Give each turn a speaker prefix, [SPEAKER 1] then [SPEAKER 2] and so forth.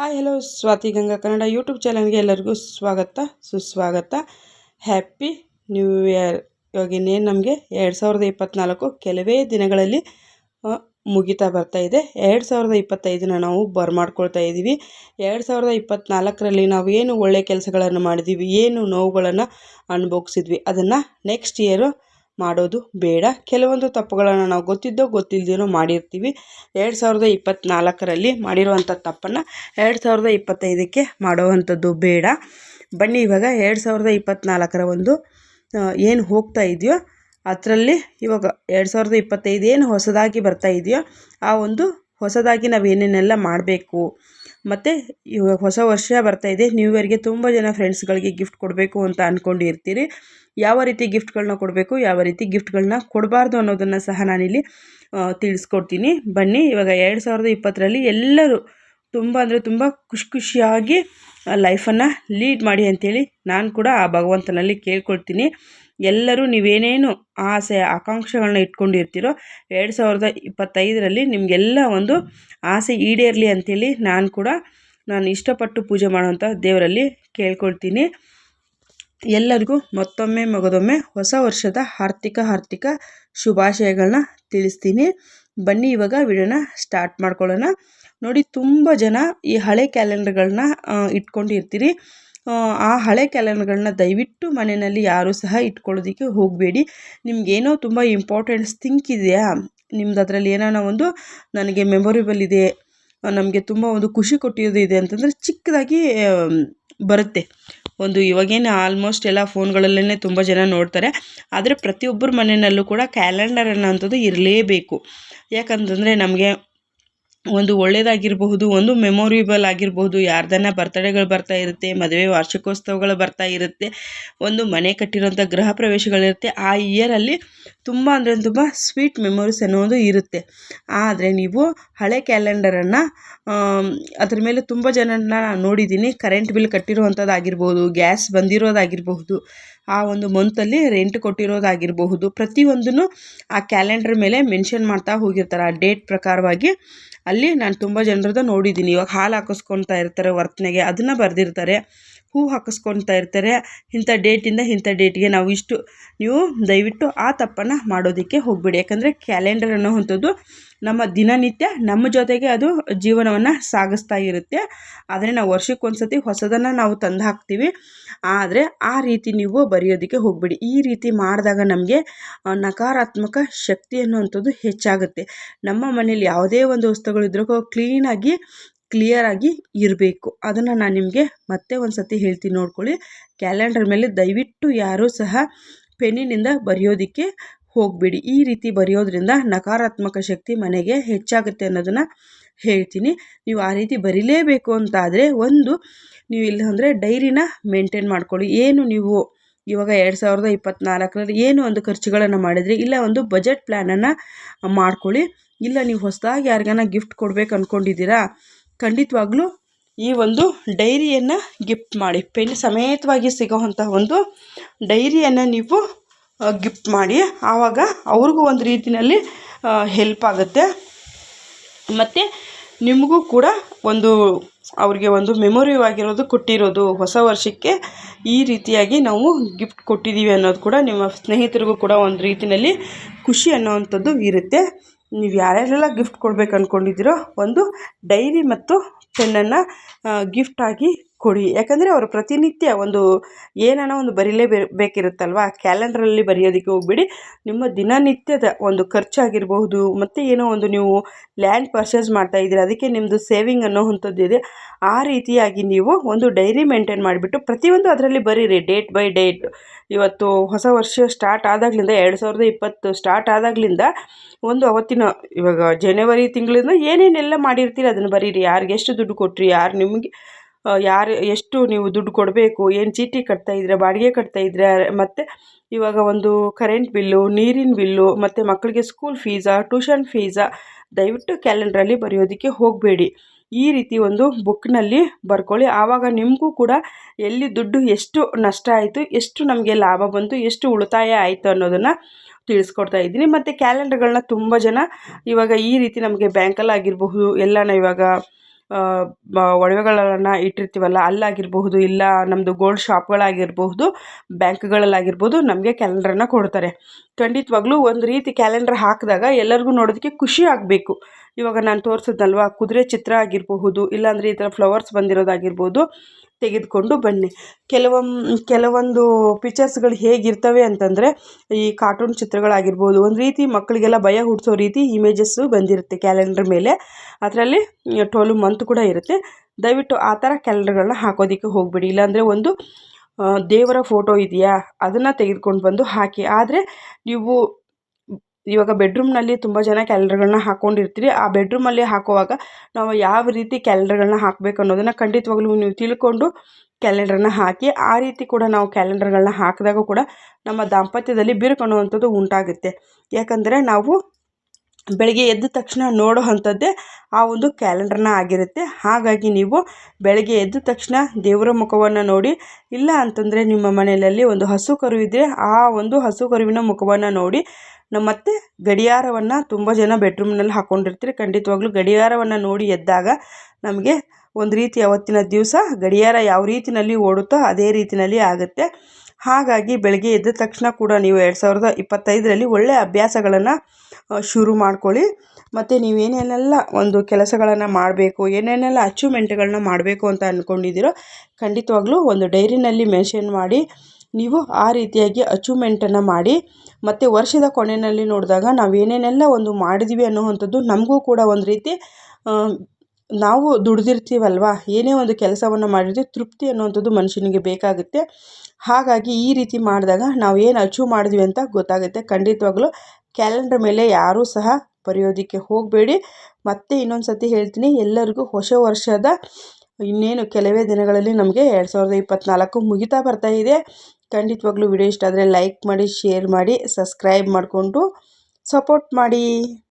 [SPEAKER 1] Hi, hello, Swathi Ganga Kannada YouTube ಚಾನಲ್ಗೆ ಎಲ್ಲರಿಗೂ ಸ್ವಾಗತ, ಸುಸ್ವಾಗತ. Happy new year. ಇವಾಗ ಇನ್ನೇನು ನಮಗೆ? ಎರಡು ಸಾವಿರದ ಇಪ್ಪತ್ತ್ನಾಲ್ಕು ಕೆಲವೇ ದಿನಗಳಲ್ಲಿ ಮುಗಿತಾ ಬರ್ತಾ ಇದೆ. ಎರಡು ಸಾವಿರದ ಇಪ್ಪತ್ತೈದನ್ನ ನಾವು ಬರ್ಮಾಡ್ಕೊಳ್ತಾ ಇದ್ದೀವಿ ಎರಡು ಸಾವಿರದ ಇಪ್ಪತ್ತ್ನಾಲ್ಕರಲ್ಲಿ ನಾವು ಏನು ಒಳ್ಳೆಯ ಕೆಲಸಗಳನ್ನು ಮಾಡಿದ್ದೀವಿ ಏನು ನೋವುಗಳನ್ನು ಅನುಭವಿಸಿದ್ವಿ, ಅದನ್ನು ನೆಕ್ಸ್ಟ್ ಇಯರು ಮಾಡೋದು ಬೇಡ. ಕೆಲವೊಂದು ತಪ್ಪುಗಳನ್ನು ನಾವು ಗೊತ್ತಿದ್ದೋ ಗೊತ್ತಿಲ್ಲದೇನೋ ಮಾಡಿರ್ತೀವಿ. ಎರಡು ಸಾವಿರದ ಇಪ್ಪತ್ತ್ನಾಲ್ಕರಲ್ಲಿ ಮಾಡಿರುವಂಥ ತಪ್ಪನ್ನು ಎರಡು ಸಾವಿರದ ಇಪ್ಪತ್ತೈದಕ್ಕೆ ಮಾಡುವಂಥದ್ದು ಬೇಡ. ಬನ್ನಿ, ಇವಾಗ ಎರಡು ಸಾವಿರದ ಇಪ್ಪತ್ತ್ನಾಲ್ಕರ ಒಂದು ಏನು ಹೋಗ್ತಾ ಇದೆಯೋ, ಅದರಲ್ಲಿ ಇವಾಗ ಎರಡು ಸಾವಿರದ ಇಪ್ಪತ್ತೈದು ಏನು ಹೊಸದಾಗಿ ಬರ್ತಾ ಇದೆಯೋ, ಆ ಒಂದು ಹೊಸದಾಗಿ ನಾವು ಏನೇನೆಲ್ಲ ಮಾಡಬೇಕು? ಮತ್ತು ಇವಾಗ ಹೊಸ ವರ್ಷ ಬರ್ತಾ ಇದೆ. ನ್ಯೂ ಇಯರ್ಗೆ ತುಂಬ ಜನ ಫ್ರೆಂಡ್ಸ್ಗಳಿಗೆ ಗಿಫ್ಟ್ ಕೊಡಬೇಕು ಅಂತ ಅಂದ್ಕೊಂಡಿರ್ತೀರಿ ಯಾವ ರೀತಿ ಗಿಫ್ಟ್ಗಳನ್ನ ಕೊಡಬೇಕು, ಯಾವ ರೀತಿ ಗಿಫ್ಟ್ಗಳನ್ನ ಕೊಡಬಾರ್ದು ಅನ್ನೋದನ್ನು ಸಹ ನಾನಿಲ್ಲಿ ತಿಳಿಸ್ಕೊಡ್ತೀನಿ. ಬನ್ನಿ, ಇವಾಗ ಎರಡು ಸಾವಿರದ ಇಪ್ಪತ್ತರಲ್ಲಿ ಎಲ್ಲರೂ ತುಂಬ ಅಂದರೆ ತುಂಬ ಖುಷಿ ಖುಷಿಯಾಗಿ ಲೈಫನ್ನು ಲೀಡ್ ಮಾಡಿ ಅಂಥೇಳಿ ನಾನು ಕೂಡ ಆ ಭಗವಂತನಲ್ಲಿ ಕೇಳ್ಕೊಳ್ತೀನಿ. ಎಲ್ಲರೂ ನೀವೇನೇನು ಆಸೆ ಆಕಾಂಕ್ಷೆಗಳನ್ನ ಇಟ್ಕೊಂಡಿರ್ತೀರೋ ಎರಡು ಸಾವಿರದ ಇಪ್ಪತ್ತೈದರಲ್ಲಿ ನಿಮಗೆಲ್ಲ ಒಂದು ಆಸೆ ಈಡೇರಲಿ ಅಂಥೇಳಿ ನಾನು ಕೂಡ ನಾನು ಇಷ್ಟಪಟ್ಟು ಪೂಜೆ ಮಾಡುವಂಥ ದೇವರಲ್ಲಿ ಕೇಳ್ಕೊಳ್ತೀನಿ. ಎಲ್ಲರಿಗೂ ಮತ್ತೊಮ್ಮೆ ಮಗದೊಮ್ಮೆ ಹೊಸ ವರ್ಷದ ಆರ್ಥಿಕ ಆರ್ಥಿಕ ಶುಭಾಶಯಗಳನ್ನ ತಿಳಿಸ್ತೀನಿ. ಬನ್ನಿ ಇವಾಗ ವಿಡಿಯೋನ ಸ್ಟಾರ್ಟ್ ಮಾಡ್ಕೊಳ್ಳೋಣ. ನೋಡಿ ತುಂಬ ಜನ ಈ ಹಳೆ ಕ್ಯಾಲೆಂಡರ್ಗಳನ್ನ ಇಟ್ಕೊಂಡಿರ್ತೀರಿ. ಆ, ಹಳೆ ಕ್ಯಾಲೆಂಡರ್ಗಳನ್ನ ದಯವಿಟ್ಟು ಮನೆಯಲ್ಲಿ ಯಾರೂ ಸಹ ಇಟ್ಕೊಳ್ಳೋದಕ್ಕೆ ಹೋಗಬೇಡಿ. ನಿಮಗೇನೋ ತುಂಬ ಇಂಪಾರ್ಟೆಂಟ್ಸ್ ಥಿಂಕ್ ಇದೆಯಾ? ನಿಮ್ದು ಅದರಲ್ಲಿ ಏನಾನ ಒಂದು ನನಗೆ ಮೆಮೊರೇಬಲ್ ಇದೆ ನಮಗೆ ತುಂಬ ಒಂದು ಖುಷಿ ಕೊಟ್ಟಿರೋದು ಇದೆ ಅಂತಂದರೆ ಚಿಕ್ಕದಾಗಿ ಬರುತ್ತೆ. ಒಂದು ಇವಾಗೇನು ಆಲ್ಮೋಸ್ಟ್ ಎಲ್ಲ ಫೋನ್ಗಳಲ್ಲೇ ತುಂಬ ಜನ ನೋಡ್ತಾರೆ. ಆದರೆ ಪ್ರತಿಯೊಬ್ಬರ ಮನೆಯಲ್ಲೂ ಕೂಡ ಕ್ಯಾಲೆಂಡರ್ ಅನ್ನೋಂಥದ್ದು ಇರಲೇಬೇಕು. ಯಾಕಂತಂದರೆ ನಮಗೆ ಒಂದು ಒಳ್ಳೆಯದಾಗಿರಬಹುದು ಒಂದು ಮೆಮೊರಿಬಲ್ ಆಗಿರಬಹುದು. ಯಾರ್ದಾನ ಬರ್ತಡೇಗಳು ಬರ್ತಾ ಇರುತ್ತೆ, ಮದುವೆ ವಾರ್ಷಿಕೋತ್ಸವಗಳು ಬರ್ತಾ ಇರುತ್ತೆ, ಒಂದು ಮನೆ ಕಟ್ಟಿರೋಂಥ ಗೃಹ ಪ್ರವೇಶಗಳಿರುತ್ತೆ ಆ ಇಯರಲ್ಲಿ ತುಂಬ ಅಂದರೆ ತುಂಬ ಸ್ವೀಟ್ ಮೆಮೊರೀಸ್ ಅನ್ನೋದು ಇರುತ್ತೆ. ಆದರೆ ನೀವು ಹಳೆ ಕ್ಯಾಲೆಂಡರನ್ನು ಅದ್ರ ಮೇಲೆ ತುಂಬ ಜನರನ್ನ ನಾನು ನೋಡಿದ್ದೀನಿ. ಕರೆಂಟ್ ಬಿಲ್ ಕಟ್ಟಿರುವಂಥದ್ದಾಗಿರ್ಬೋದು ಗ್ಯಾಸ್ ಬಂದಿರೋದಾಗಿರಬಹುದು. ಆ ಒಂದು ಮಂತಲ್ಲಿ ರೆಂಟ್ ಕೊಟ್ಟಿರೋದಾಗಿರಬಹುದು. ಪ್ರತಿಯೊಂದನ್ನು ಆ ಕ್ಯಾಲೆಂಡರ್ ಮೇಲೆ ಮೆನ್ಷನ್ ಮಾಡ್ತಾ ಹೋಗಿರ್ತಾರೆ. ಆ ಡೇಟ್ ಪ್ರಕಾರವಾಗಿ ಅಲ್ಲಿ ನಾನು ತುಂಬ ಜನರದ್ದು ನೋಡಿದ್ದೀನಿ ಇವಾಗ ಹಾಲು ಹಾಕಿಸ್ಕೊಳ್ತಾ ಇರ್ತಾರೆ ವರ್ತನೆಗೆ ಅದನ್ನು ಬರೆದಿರ್ತಾರೆ. ಹೂ ಹಾಕಿಸ್ಕೊತಾ ಇರ್ತಾರೆ. ಇಂಥ ಡೇಟಿಂದ ಇಂಥ ಡೇಟ್ಗೆ ನಾವು ಇಷ್ಟು, ನೀವು ದಯವಿಟ್ಟು ಆ ತಪ್ಪನ್ನು ಮಾಡೋದಕ್ಕೆ ಹೋಗಬೇಡಿ. ಯಾಕಂದರೆ ಕ್ಯಾಲೆಂಡರ್ ಅನ್ನೋವಂಥದ್ದು ನಮ್ಮ ದಿನನಿತ್ಯ ನಮ್ಮ ಜೊತೆಗೆ ಅದು ಜೀವನವನ್ನು ಸಾಗಿಸ್ತಾ ಇರುತ್ತೆ. ಆದರೆ ನಾವು ವರ್ಷಕ್ಕೊಂದ್ಸತಿ ಹೊಸದನ್ನು ನಾವು ತಂದು ಹಾಕ್ತೀವಿ. ಆದರೆ ಆ ರೀತಿ ನೀವು ಬರೆಯೋದಕ್ಕೆ ಹೋಗಬೇಡಿ. ಈ ರೀತಿ ಮಾಡಿದಾಗ ನಮಗೆ ನಕಾರಾತ್ಮಕ ಶಕ್ತಿ ಅನ್ನುವಂಥದ್ದು ಹೆಚ್ಚಾಗುತ್ತೆ. ನಮ್ಮ ಮನೇಲಿ ಯಾವುದೇ ಒಂದು ವಸ್ತುಗಳಿದ್ರೂ ಕ್ಲೀನಾಗಿ ಕ್ಲಿಯರಾಗಿ ಇರಬೇಕು. ಅದನ್ನು ನಾನು ನಿಮಗೆ ಮತ್ತೆ ಒಂದು ಸತಿ ಹೇಳ್ತೀನಿ ನೋಡ್ಕೊಳ್ಳಿ. ಕ್ಯಾಲೆಂಡರ್ ಮೇಲೆ ದಯವಿಟ್ಟು ಯಾರೂ ಸಹ ಪೆನ್ನಿನಿಂದ ಬರೆಯೋದಕ್ಕೆ ಹೋಗಬೇಡಿ. ಈ ರೀತಿ ಬರೆಯೋದ್ರಿಂದ ನಕಾರಾತ್ಮಕ ಶಕ್ತಿ ಮನೆಗೆ ಹೆಚ್ಚಾಗುತ್ತೆ ಅನ್ನೋದನ್ನು ಹೇಳ್ತೀನಿ. ನೀವು ಆ ರೀತಿ ಬರೀಲೇಬೇಕು ಅಂತಾದರೆ ಒಂದು, ನೀವು ಇಲ್ಲ ಅಂದರೆ ಡೈರಿನ ಮೇಂಟೈನ್ ಮಾಡ್ಕೊಳ್ಳಿ. ಏನು ನೀವು ಇವಾಗ ಎರಡು ಸಾವಿರದ ಇಪ್ಪತ್ತ್ನಾಲ್ಕರಲ್ಲಿ ಏನು ಒಂದು ಖರ್ಚುಗಳನ್ನು ಮಾಡಿದ್ರಿ, ಇಲ್ಲ ಒಂದು ಬಜೆಟ್ ಪ್ಲ್ಯಾನನ್ನು ಮಾಡ್ಕೊಳ್ಳಿ, ಇಲ್ಲ ನೀವು ಹೊಸದಾಗಿ ಯಾರಿಗಾನ ಗಿಫ್ಟ್ ಕೊಡ್ಬೇಕು ಅಂದ್ಕೊಂಡಿದ್ದೀರಾ ಖಂಡಿತವಾಗ್ಲೂ ಈ ಒಂದು ಡೈರಿಯನ್ನು ಗಿಫ್ಟ್ ಮಾಡಿ, ಪೆನ್ ಸಮೇತವಾಗಿ ಸಿಗೋವಂಥ ಒಂದು ಡೈರಿಯನ್ನು ನೀವು ಗಿಫ್ಟ್ ಮಾಡಿ, ಆವಾಗ ಅವ್ರಿಗೂ ಒಂದು ರೀತಿಯಲ್ಲಿ ಹೆಲ್ಪ್ ಆಗುತ್ತೆ. ಮತ್ತು ನಿಮಗೂ ಕೂಡ ಒಂದು, ಅವ್ರಿಗೆ ಒಂದು ಮೆಮೊರಿ ಆಗಿರೋದು ಕೊಟ್ಟಿರೋದು, ಹೊಸ ವರ್ಷಕ್ಕೆ ಈ ರೀತಿಯಾಗಿ ನಾವು ಗಿಫ್ಟ್ ಕೊಟ್ಟಿದ್ದೀವಿ ಅನ್ನೋದು ಕೂಡ ನಿಮ್ಮ ಸ್ನೇಹಿತರಿಗೂ ಕೂಡ ಒಂದು ರೀತಿಯಲ್ಲಿ ಖುಷಿ ಅನ್ನೋವಂಥದ್ದು ಇರುತ್ತೆ. ನೀವು ಯಾರ್ಯಾರೆಲ್ಲ ಗಿಫ್ಟ್ ಕೊಡ್ಬೇಕು ಅಂದ್ಕೊಂಡಿದ್ದೀರೋ ಒಂದು ಡೈರಿ ಮತ್ತು ಪೆನ್ನನ್ನು ಗಿಫ್ಟಾಗಿ ಕೊಡಿ. ಯಾಕಂದರೆ ಅವರು ಪ್ರತಿನಿತ್ಯ ಒಂದು ಏನಾನ ಒಂದು ಬರೀಲೇ ಬೇಕಿರುತ್ತಲ್ವ ಕ್ಯಾಲೆಂಡ್ರಲ್ಲಿ ಬರೆಯೋದಕ್ಕೆ ಹೋಗಬೇಡಿ. ನಿಮ್ಮ ದಿನನಿತ್ಯದ ಒಂದು ಖರ್ಚಾಗಿರಬಹುದು, ಮತ್ತು ಏನೋ ಒಂದು ನೀವು ಲ್ಯಾಂಡ್ ಪರ್ಚೇಸ್ ಮಾಡ್ತಾ ಇದ್ದೀರಿ, ಅದಕ್ಕೆ ನಿಮ್ಮದು ಸೇವಿಂಗ್ ಅನ್ನೋವಂಥದ್ದು ಇದೆ. ಆ ರೀತಿಯಾಗಿ ನೀವು ಒಂದು ಡೈರಿ ಮೇಂಟೈನ್ ಮಾಡಿಬಿಟ್ಟು ಪ್ರತಿಯೊಂದು ಅದರಲ್ಲಿ ಬರೀರಿ, ಡೇಟ್ ಬೈ ಡೇಟ್. ಇವತ್ತು ಹೊಸ ವರ್ಷ ಸ್ಟಾರ್ಟ್ ಆದಾಗಲಿಂದ, ಎರಡು ಸಾವಿರದ ಇಪ್ಪತ್ತು ಸ್ಟಾರ್ಟ್ ಆದಾಗಲಿಂದ ಒಂದು ಅವತ್ತಿನ, ಇವಾಗ ಜನವರಿ ತಿಂಗಳಿಂದ ಏನೇನೆಲ್ಲ ಮಾಡಿರ್ತೀರಿ ಅದನ್ನು ಬರೀರಿ. ಯಾರಿಗೆ ಎಷ್ಟು ದುಡ್ಡು ಕೊಟ್ರಿ, ಯಾರು ನಿಮಗೆ ಯಾರು, ಎಷ್ಟು ನೀವು ದುಡ್ಡು ಕೊಡಬೇಕು, ಏನು ಚೀಟಿ ಕಟ್ತಾ ಇದ್ರೆ, ಬಾಡಿಗೆ ಕಟ್ತಾ ಇದ್ರೆ, ಮತ್ತು ಇವಾಗ ಒಂದು ಕರೆಂಟ್ ಬಿಲ್ಲು ನೀರಿನ ಬಿಲ್ಲು ಮತ್ತು ಮಕ್ಕಳಿಗೆ ಸ್ಕೂಲ್ ಫೀಸಾ ಟ್ಯೂಷನ್ ಫೀಸಾ ದಯವಿಟ್ಟು ಕ್ಯಾಲೆಂಡ್ರಲ್ಲಿ ಬರೆಯೋದಕ್ಕೆ ಹೋಗಬೇಡಿ. ಈ ರೀತಿ ಒಂದು ಬುಕ್ನಲ್ಲಿ ಬರ್ಕೊಳ್ಳಿ. ಆವಾಗ ನಿಮಗೂ ಕೂಡ ಎಲ್ಲಿ ದುಡ್ಡು ಎಷ್ಟು ನಷ್ಟ ಆಯಿತು, ಎಷ್ಟು ನಮಗೆ ಲಾಭ ಬಂತು, ಎಷ್ಟು ಉಳಿತಾಯ ಆಯಿತು ಅನ್ನೋದನ್ನು ತಿಳಿಸ್ಕೊಡ್ತಾ ಇದ್ದೀನಿ. ಮತ್ತು ಕ್ಯಾಲೆಂಡ್ರ್ಗಳನ್ನ ತುಂಬ ಜನ ಇವಾಗ ಈ ರೀತಿ ನಮಗೆ ಬ್ಯಾಂಕಲ್ಲಿ ಆಗಿರಬಹುದು, ಎಲ್ಲನ ಇವಾಗ ಒಡವೆಗಳನ್ನು ಇಟ್ಟಿರ್ತೀವಲ್ಲ, ಅಲ್ಲಾಗಿರಬಹುದು, ಇಲ್ಲ ನಮ್ಮದು ಗೋಲ್ಡ್ ಶಾಪ್ಗಳಾಗಿರಬಹುದು ಬ್ಯಾಂಕ್ಗಳಲ್ಲಾಗಿರ್ಬೋದು ನಮಗೆ ಕ್ಯಾಲೆಂಡ್ರನ್ನು ಕೊಡ್ತಾರೆ. ಖಂಡಿತವಾಗ್ಲೂ ಒಂದು ರೀತಿ ಕ್ಯಾಲೆಂಡ್ರ್ ಹಾಕಿದಾಗ ಎಲ್ಲರಿಗೂ ನೋಡೋದಕ್ಕೆ ಖುಷಿ ಆಗಬೇಕು. ಇವಾಗ ನಾನು ತೋರಿಸಿದ್ನಲ್ವ, ಕುದುರೆ ಚಿತ್ರ ಆಗಿರಬಹುದು, ಇಲ್ಲಾಂದರೆ ಈ ಥರ ಫ್ಲವರ್ಸ್ ಬಂದಿರೋದಾಗಿರ್ಬೋದು ತೆಗೆದುಕೊಂಡು ಬನ್ನಿ. ಕೆಲವೊಮ್ಮೆ ಕೆಲವೊಂದು ಪಿಚ್ಚರ್ಸ್ಗಳು ಹೇಗಿರ್ತವೆ ಅಂತಂದರೆ, ಈ ಕಾರ್ಟೂನ್ ಚಿತ್ರಗಳಾಗಿರ್ಬೋದು, ಒಂದು ರೀತಿ ಮಕ್ಕಳಿಗೆಲ್ಲ ಭಯ ಹುಟ್ಟಿಸೋ ರೀತಿ ಇಮೇಜಸ್ಸು ಬಂದಿರುತ್ತೆ ಕ್ಯಾಲೆಂಡ್ರ್ ಮೇಲೆ. ಅದರಲ್ಲಿ ಟೋಲು ಮಂತ್ ಕೂಡ ಇರುತ್ತೆ. ದಯವಿಟ್ಟು ಆ ಥರ ಕ್ಯಾಲೆಂಡರ್ಗಳನ್ನ ಹಾಕೋದಕ್ಕೆ ಹೋಗಬೇಡಿ. ಇಲ್ಲಾಂದರೆ ಒಂದು ದೇವರ ಫೋಟೋ ಇದೆಯಾ, ಅದನ್ನು ತೆಗೆದುಕೊಂಡು ಬಂದು ಹಾಕಿ. ಆದರೆ, ನೀವು ಇವಾಗ ಬೆಡ್ರೂಮ್ನಲ್ಲಿ ತುಂಬ ಜನ ಕ್ಯಾಲೆಂಡರ್ಗಳನ್ನ ಹಾಕ್ಕೊಂಡಿರ್ತೀರಿ ಆ ಬೆಡ್ರೂಮಲ್ಲಿ ಹಾಕುವಾಗ ನಾವು ಯಾವ ರೀತಿ ಕ್ಯಾಲೆಂಡರ್ಗಳನ್ನ ಹಾಕಬೇಕು ಅನ್ನೋದನ್ನು ಖಂಡಿತವಾಗ್ಲೂ ನೀವು ತಿಳ್ಕೊಂಡು ಕ್ಯಾಲೆಂಡ್ರನ್ನ ಹಾಕಿ, ಆ ರೀತಿ ಕೂಡ ನಾವು ಕ್ಯಾಲೆಂಡರ್ಗಳನ್ನ ಹಾಕಿದಾಗ ಕೂಡ ನಮ್ಮ ದಾಂಪತ್ಯದಲ್ಲಿ ಬಿರುಕು ಅನ್ನುವಂಥದ್ದು ಉಂಟಾಗುತ್ತೆ. ಯಾಕಂದರೆ ನಾವು ಬೆಳಗ್ಗೆ ಎದ್ದ ತಕ್ಷಣ ನೋಡೋ ಅಂಥದ್ದೇ ಆ ಒಂದು ಕ್ಯಾಲೆಂಡರ್ನ ಆಗಿರುತ್ತೆ. ಹಾಗಾಗಿ ನೀವು ಬೆಳಗ್ಗೆ ಎದ್ದ ತಕ್ಷಣ ದೇವರ ಮುಖವನ್ನು ನೋಡಿ, ಇಲ್ಲ ಅಂತಂದರೆ ನಿಮ್ಮ ಮನೆಯಲ್ಲಿ ಒಂದು ಹಸು ಕರು ಇದ್ದರೆ ಆ ಒಂದು ಹಸು ಕರುವಿನ ಮುಖವನ್ನು ನೋಡಿ ಮತ್ತೆ ಗಡಿಯಾರವನ್ನು ತುಂಬ ಜನ ಬೆಡ್ರೂಮ್ನಲ್ಲಿ ಹಾಕ್ಕೊಂಡಿರ್ತೀರಿ ಖಂಡಿತವಾಗ್ಲೂ ಗಡಿಯಾರವನ್ನು ನೋಡಿ ಎದ್ದಾಗ ನಮಗೆ ಒಂದು ರೀತಿ ಅವತ್ತಿನ ದಿವಸ ಗಡಿಯಾರ ಯಾವ ರೀತಿಯಲ್ಲಿ ಓಡುತ್ತೋ ಅದೇ ರೀತಿಯಲ್ಲಿ ಆಗುತ್ತೆ. ಹಾಗಾಗಿ ಬೆಳಗ್ಗೆ ಎದ್ದ ತಕ್ಷಣ ಕೂಡ ನೀವು ಎರಡು ಸಾವಿರದ ಇಪ್ಪತ್ತೈದರಲ್ಲಿ ಒಳ್ಳೆಯ ಅಭ್ಯಾಸಗಳನ್ನು ಶುರು ಮಾಡ್ಕೊಳ್ಳಿ. ಮತ್ತು ನೀವು ಏನೇನೆಲ್ಲ ಒಂದು ಕೆಲಸಗಳನ್ನು ಮಾಡಬೇಕು, ಏನೇನೆಲ್ಲ ಅಚೀವ್ಮೆಂಟ್ಗಳನ್ನ ಮಾಡಬೇಕು ಅಂತ ಅಂದ್ಕೊಂಡಿದ್ದೀರೋ ಖಂಡಿತವಾಗ್ಲೂ ಒಂದು ಡೈರಿನಲ್ಲಿ ಮೆನ್ಷನ್ ಮಾಡಿ, ನೀವು ಆ ರೀತಿಯಾಗಿ ಅಚೀವ್ಮೆಂಟನ್ನು ಮಾಡಿ, ಮತ್ತು ವರ್ಷದ ಕೊನೆಯಲ್ಲಿ ನೋಡಿದಾಗ ನಾವು ಏನೇನೆಲ್ಲ ಒಂದು ಮಾಡಿದ್ವಿ ಅನ್ನುವಂಥದ್ದು ನಮಗೂ ಕೂಡ ಒಂದು ರೀತಿ ನಾವು ದುಡ್ದಿರ್ತೀವಲ್ವ? ಏನೇ ಒಂದು ಕೆಲಸವನ್ನು ಮಾಡಿದ್ರೆ ತೃಪ್ತಿ ಅನ್ನುವಂಥದ್ದು ಮನುಷ್ಯನಿಗೆ ಬೇಕಾಗುತ್ತೆ. ಹಾಗಾಗಿ ಈ ರೀತಿ ಮಾಡಿದಾಗ ನಾವು ಏನು ಅಚೀವ್ ಮಾಡಿದ್ವಿ ಅಂತ ಗೊತ್ತಾಗುತ್ತೆ. ಖಂಡಿತವಾಗ್ಲೂ ಕ್ಯಾಲೆಂಡರ್ ಮೇಲೆ ಯಾರೂ ಸಹ ಬರೆಯೋದಕ್ಕೆ ಹೋಗಬೇಡಿ. ಮತ್ತೆ ಇನ್ನೊಂದು ಸತಿ ಹೇಳ್ತೀನಿ, ಎಲ್ಲರಿಗೂ ಹೊಸ ವರ್ಷದ ಇನ್ನೇನು ಕೆಲವೇ ದಿನಗಳಲ್ಲಿ ನಮಗೆ ಎರಡು ಸಾವಿರದ ಇಪ್ಪತ್ತ್ನಾಲ್ಕು ಮುಗಿತಾ ಬರ್ತಾ ಇದೆ. ಖಂಡಿತವಾಗ್ಲೂ ವಿಡಿಯೋ ಇಷ್ಟ ಆದರೆ ಲೈಕ್ ಮಾಡಿ, ಶೇರ್ ಮಾಡಿ, ಸಬ್ಸ್ಕ್ರೈಬ್ ಮಾಡಿಕೊಂಡು ಸಪೋರ್ಟ್ ಮಾಡಿ.